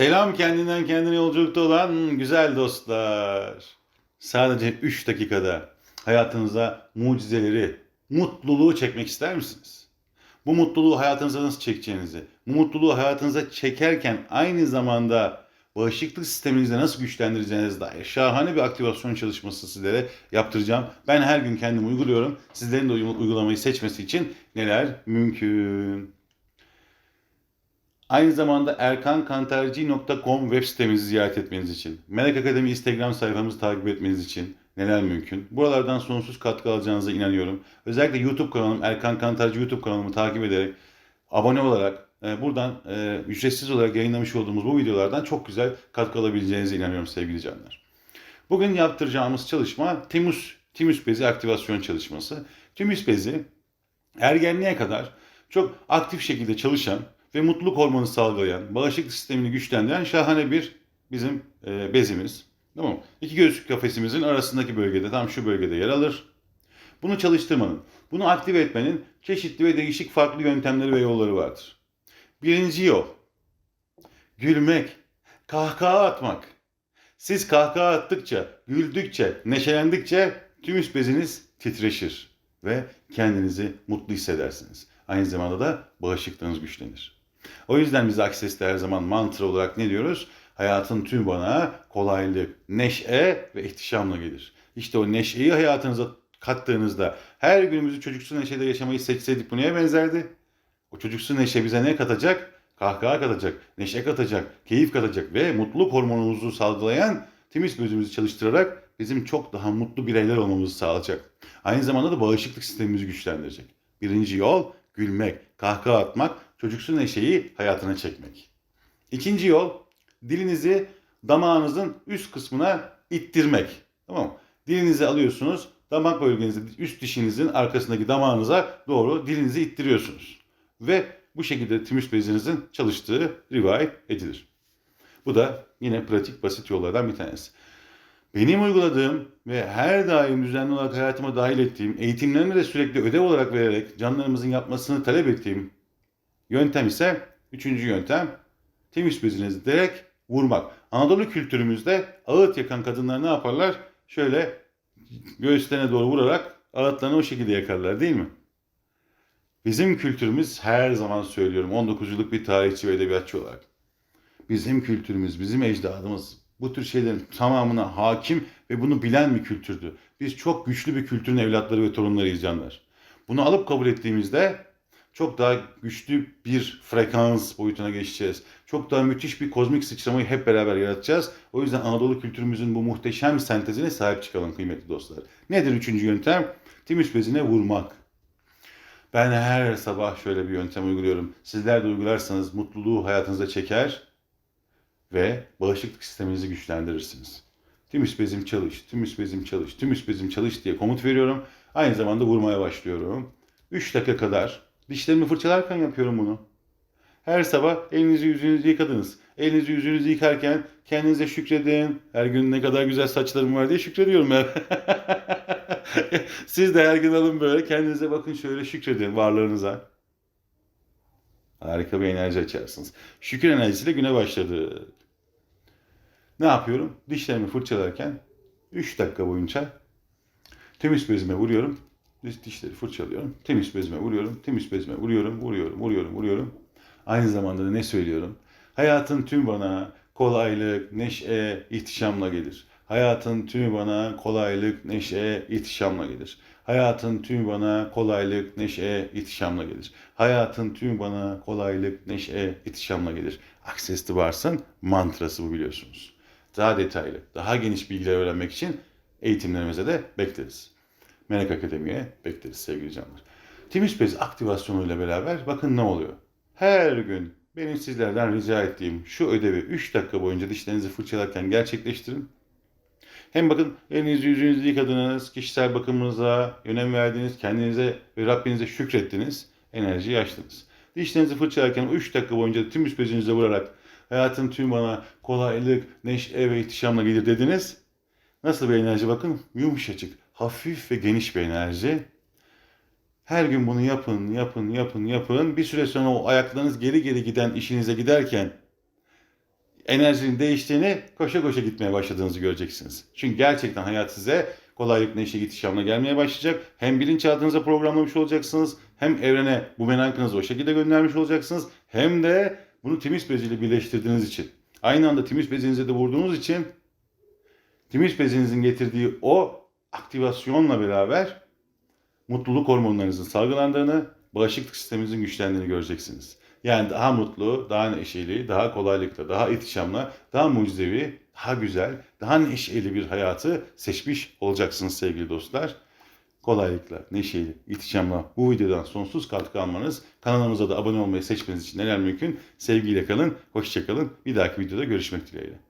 Selam kendinden kendine yolculukta olan güzel dostlar. Sadece 3 dakikada hayatınıza mucizeleri, mutluluğu çekmek ister misiniz? Bu mutluluğu hayatınıza nasıl çekeceğinizi, bu mutluluğu hayatınıza çekerken aynı zamanda bağışıklık sisteminizde nasıl güçlendireceğinize dair şahane bir aktivasyon çalışması sizlere yaptıracağım. Ben her gün kendim uyguluyorum. Sizlerin de uygulamayı seçmesi için neler mümkün? Aynı zamanda erkankantarci.com web sitemizi ziyaret etmeniz için, Melek Akademi Instagram sayfamızı takip etmeniz için neler mümkün? Buralardan sonsuz katkı alacağınıza inanıyorum. Özellikle YouTube kanalım Erkan Kantarcı YouTube kanalımı takip ederek, abone olarak, e, buradan e, ücretsiz olarak yayınlamış olduğumuz bu videolardan çok güzel katkı alabileceğinize inanıyorum sevgili canlar. Bugün yaptıracağımız çalışma Timus, Timus bezi aktivasyon çalışması. Timus bezi ergenliğe kadar çok aktif şekilde çalışan ve mutluluk hormonu salgılayan, bağışıklık sistemini güçlendiren şahane bir bizim e, bezimiz. Tamam mı? İki göğüs kafesimizin arasındaki bölgede, tam şu bölgede yer alır. Bunu çalıştırmanın, bunu aktive etmenin çeşitli ve değişik farklı yöntemleri ve yolları vardır. Birinci yol, gülmek, kahkaha atmak. Siz kahkaha attıkça, güldükçe, neşelendikçe tümüs beziniz titreşir ve kendinizi mutlu hissedersiniz. Aynı zamanda da bağışıklığınız güçlenir. O yüzden biz Akses'te her zaman mantra olarak ne diyoruz? Hayatın tüm bana kolaylık, neşe ve ihtişamla gelir. İşte o neşeyi hayatınıza kattığınızda her günümüzü çocuksu neşeyle yaşamayı seçseydik bu neye benzerdi? O çocuksu neşe bize ne katacak? Kahkaha katacak, neşe katacak, keyif katacak ve mutluluk hormonumuzu salgılayan temiz gözümüzü çalıştırarak bizim çok daha mutlu bireyler olmamızı sağlayacak. Aynı zamanda da bağışıklık sistemimizi güçlendirecek. Birinci yol gülmek, kahkaha atmak, çocuksu neşeyi hayatına çekmek. İkinci yol dilinizi damağınızın üst kısmına ittirmek. Tamam mı? Dilinizi alıyorsunuz, damak bölgenizi üst dişinizin arkasındaki damağınıza doğru dilinizi ittiriyorsunuz. Ve bu şekilde timüs bezinizin çalıştığı rivayet edilir. Bu da yine pratik basit yollardan bir tanesi. Benim uyguladığım ve her daim düzenli olarak hayatıma dahil ettiğim, eğitimlerimi de sürekli ödev olarak vererek canlarımızın yapmasını talep ettiğim yöntem ise üçüncü yöntem temiz bezinizi direkt vurmak. Anadolu kültürümüzde ağıt yakan kadınlar ne yaparlar? Şöyle göğüslerine doğru vurarak ağıtlarını o şekilde yakarlar değil mi? Bizim kültürümüz her zaman söylüyorum 19 yıllık bir tarihçi ve edebiyatçı olarak. Bizim kültürümüz, bizim ecdadımız bu tür şeylerin tamamına hakim ve bunu bilen bir kültürdü. Biz çok güçlü bir kültürün evlatları ve torunlarıyız canlar. Bunu alıp kabul ettiğimizde çok daha güçlü bir frekans boyutuna geçeceğiz. Çok daha müthiş bir kozmik sıçramayı hep beraber yaratacağız. O yüzden Anadolu kültürümüzün bu muhteşem sentezine sahip çıkalım kıymetli dostlar. Nedir üçüncü yöntem? Timüs bezine vurmak. Ben her sabah şöyle bir yöntem uyguluyorum. Sizler de uygularsanız mutluluğu hayatınıza çeker ve bağışıklık sisteminizi güçlendirirsiniz. Tümüs bezim çalış, tümüs bezim çalış, tümüs bezim çalış diye komut veriyorum. Aynı zamanda vurmaya başlıyorum. 3 dakika kadar dişlerimi fırçalarken yapıyorum bunu. Her sabah elinizi yüzünüzü yıkadınız. Elinizi yüzünüzü yıkarken kendinize şükredin. Her gün ne kadar güzel saçlarım var diye şükrediyorum ben. Siz de her gün alın böyle kendinize bakın şöyle şükredin varlığınıza. Harika bir enerji açarsınız. Şükür enerjisiyle güne başladık. Ne yapıyorum? Dişlerimi fırçalarken 3 dakika boyunca temiz bezime vuruyorum. Diş, dişleri fırçalıyorum. Temiz bezime vuruyorum. Temiz bezime vuruyorum. Vuruyorum, vuruyorum, vuruyorum. Aynı zamanda da ne söylüyorum? Hayatın tüm bana kolaylık, neşe, ihtişamla gelir. Hayatın tümü bana kolaylık, neşe, ihtişamla gelir. Hayatın tümü bana kolaylık, neşe, ihtişamla gelir. Hayatın tümü bana kolaylık, neşe, ihtişamla gelir. Access to Bars'ın mantrası bu biliyorsunuz. Daha detaylı, daha geniş bilgiler öğrenmek için eğitimlerimize de bekleriz. Melek Akademi'ye bekleriz sevgili canlar. Bez aktivasyonuyla beraber bakın ne oluyor. Her gün benim sizlerden rica ettiğim şu ödevi 3 dakika boyunca dişlerinizi fırçalarken gerçekleştirin. Hem bakın elinizi yüzünüzü yıkadınız, kişisel bakımınıza önem verdiniz, kendinize ve Rabbinize şükrettiniz, enerjiyi açtınız. Dişlerinizi fırçalarken 3 dakika boyunca tüm üst bezinize vurarak hayatın tüm bana kolaylık, neşe ve ihtişamla gelir dediniz. Nasıl bir enerji bakın? Yumuşacık, hafif ve geniş bir enerji. Her gün bunu yapın, yapın, yapın, yapın. Bir süre sonra o ayaklarınız geri geri giden işinize giderken enerjinin değiştiğini, koşa koşa gitmeye başladığınızı göreceksiniz. Çünkü gerçekten hayat size kolaylık, neşe, ihtişamla gelmeye başlayacak. Hem bilinçaltınıza programlamış olacaksınız, hem evrene bu menankınızı o şekilde göndermiş olacaksınız, hem de bunu temiz beziyle birleştirdiğiniz için. Aynı anda temiz bezinize de vurduğunuz için temiz bezinizin getirdiği o aktivasyonla beraber mutluluk hormonlarınızın salgılandığını, bağışıklık sisteminizin güçlendiğini göreceksiniz. Yani daha mutlu, daha neşeli, daha kolaylıkla, daha ihtişamla, daha mucizevi, daha güzel, daha neşeli bir hayatı seçmiş olacaksınız sevgili dostlar. Kolaylıkla, neşeli, ihtişamla bu videodan sonsuz katkı almanız, kanalımıza da abone olmayı seçmeniz için neler mümkün? Sevgiyle kalın, hoşça kalın. Bir dahaki videoda görüşmek dileğiyle.